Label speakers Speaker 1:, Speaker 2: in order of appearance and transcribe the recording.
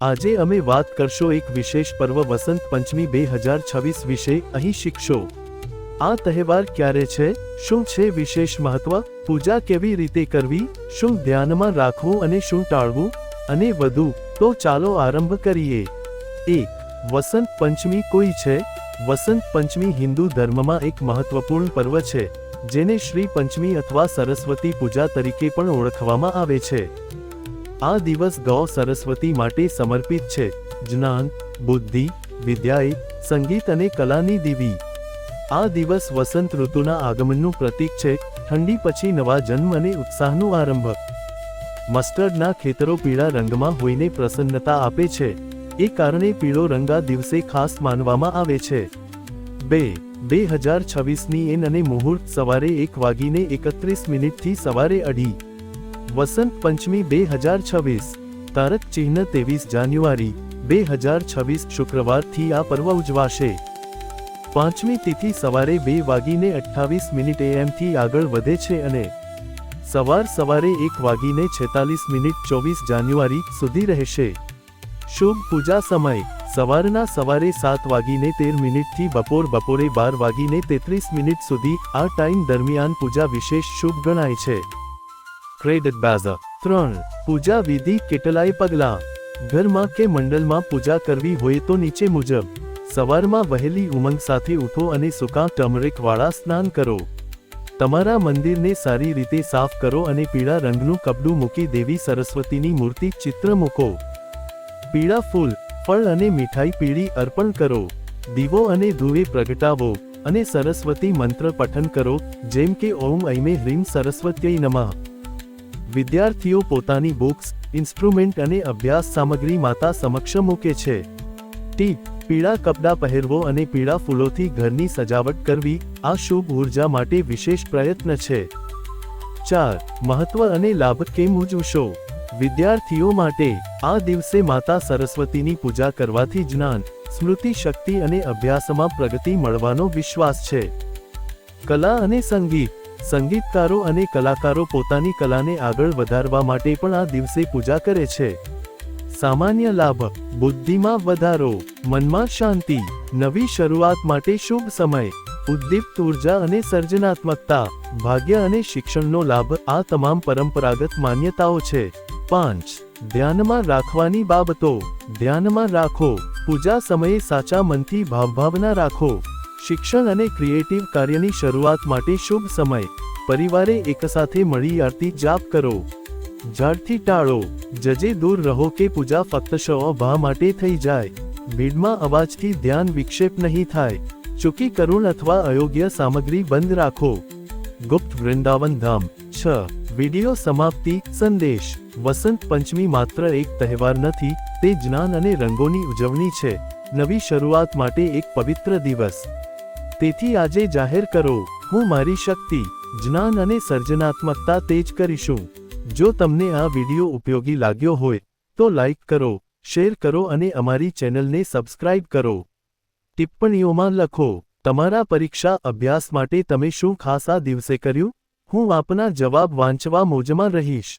Speaker 1: આજે અમે વાત કરશો એક વિશેષ પર્વ વસંત પંચમી બે હજાર છવ્વીસ વિશે અહીં શીખશો. આ તહેવાર ક્યારે છે? શું છે વિશેષ મહત્વ? પૂજા કેવી રીતે કરવી? શું ધ્યાનમાં રાખવું અને શું ટાળવું? અને વધુ, તો ચાલો આરંભ કરીએ. એક, વસંત પંચમી કોઈ છે? વસંત પંચમી હિન્દુ ધર્મમાં એક મહત્વપૂર્ણ પર્વ છે, જેને શ્રી પંચમી અથવા સરસ્વતી પૂજા તરીકે પણ ઓળખવામાં આવે છે. આ દિવસ ગૌ સરસ્વતી માટે સમર્પિત છે. જ્ઞાન, બુદ્ધિ, વિદ્યાએ સંગીત અને કલાની દેવી. આ દિવસ વસંત ઋતુના આગમનનું પ્રતીક છે. ઠંડી પછી નવા જન્મ અને ઉત્સાહનું આરંભ. મસ્ટર્ડના ખેતરો પીળા રંગમાં હોઈને પ્રસન્નતા આપે છે. એ કારણે પીળો રંગ આ દિવસે ખાસ માનવામાં આવે છે. બે બે હજાર છવ્વીસની એન અને મુહૂર્ત સવારે એક વાગીને એકત્રીસ મિનિટથી સવારે અઢી. વસંત પંચમી બે હજાર છવ્વીસ, તારક ચિહ્ન ત્રેવીસ જાન્યુઆરી, બે હજાર છવ્વીસ શુક્રવારથી આ પર્વ ઉજવાશે. પાંચમી તિથિ સવારે બે વાગીને અઠ્ઠાવીસ મિનિટ એએમથી આગળ વધે છે અને સવાર સવારે એક વાગીને છેતાલીસ મિનિટ ચોવીસ જાન્યુઆરી સુધી રહેશે. શુભ પૂજા સમય, સવારના સવારે સાત વાગીને તેર મિનિટથી બપોર બપોરે બાર વાગીને તેત્રીસ મિનિટ સુધી આ ટાઈમ દરમિયાન પૂજા વિશેષ શુભ ગણાય છે. ક્રેડિટ બાઝા ત્રણ, પૂજા વિધિ કેટલાય પગલાં? ઘરમાં કે મંડળમાં પૂજા કરવી હોય તો નીચે મુજબ. સવારમાં વહેલી ઉમંગ સાથે ઉઠો અને સુકા ટર્મરિક વાળા સ્નાન કરો. તમારા મંદિરને સારી રીતે સાફ કરો અને પીળા રંગનું કપડું મૂકી દેવી સરસ્વતીની મૂર્તિ ચિત્ર મૂકો. પીળા ફૂલ, ફળ અને મીઠાઈ પીળી અર્પણ કરો. દીવો અને ધુવે પ્રગટાવો અને સરસ્વતી મંત્ર પઠન કરો, જેમ કે ઓમ ઐમે હ્રીમ સરસ્વત્ય નમઃ. વિદ્યાર્થીઓ પોતાની બુક્સ, ઇન્સ્ટ્રુમેન્ટ અને અભ્યાસ સામગ્રી માતા સમક્ષ મૂકે છે. ટીપ પીળા કપડાં પહેરવો અને પીળા ફૂલોથી ઘરની સજાવટ કરવી, આ શુભ ઊર્જા માટે વિશેષ પ્રયત્ન છે. ચાર. મહત્વ અને લાભ કેમ ઉજવશો? વિદ્યાર્થીઓ માટે, આ દિવસે માતા સરસ્વતીની પૂજા કરવાથી જ્ઞાન, સ્મૃતિ શક્તિ અને અભ્યાસમાં પ્રગતિ મળવાનો વિશ્વાસ છે. કલા અને સંગીત સંગીતકારો અને કલાકારો પોતાની કલાને આગળ વધારવા માટે પણ આ દિવસે પૂજા કરે છે. સામાન્ય લાભ, બુદ્ધિમાં વધારો, મનમાં શાંતિ, નવી શરૂઆત માટે શુભ સમય, ઉદ્દીપ્ત ઊર્જા અને સર્જનાત્મકતા, ભાગ્ય અને શિક્ષણનો લાભ, આ તમામ પરંપરાગત માન્યતાઓ છે. પાંચ, ધ્યાનમાં રાખવાની બાબતો, ધ્યાનમાં રાખો, પૂજા સમયે સાચા મનથી ભાવભાવના રાખો. શિક્ષણ અને ક્રિએટિવ કાર્યની શરૂઆત માટે શુભ સમય. પરિવારે એકસાથે મળી આરતી જાપ કરો. ઝાડથી ટાળો. જજે દૂર રહો કે પૂજા ફક્ત શવભા માટે થઈ જાય. ભીડમાં અવાજથી ધ્યાન વિક્ષેપ નહીં થાય. ચૂકી કરુણ અથવા અયોગ્ય સામગ્રી બંધ રાખો. ગુપ્ત વૃંદાવન ધામ. છ. વિડિયો સમાપ્તિ. સંદેશ. વસંત પંચમી માત્ર એક તહેવાર નથી, તે જ્ઞાન અને રંગોની ઉજવણી છે. નવી શરૂઆત માટે એક પવિત્ર દિવસ. તેથી આજે જાહેર કરો, હું મારી શક્તિ, જ્ઞાન અને સર્જનાત્મકતા તેજ કરીશું. જો તમને આ વિડિયો ઉપયોગી લાગ્યો હોય, તો લાઈક કરો, શેર કરો અને અમારી ચેનલને સબસ્ક્રાઇબ કરો. ટિપ્પણીઓમાં લખો, તમારા પરીક્ષા અભ્યાસ માટે તમે શું ખાસ આ દિવસે કર્યું? હું આપના જવાબ વાંચવા મોજમાં રહીશ.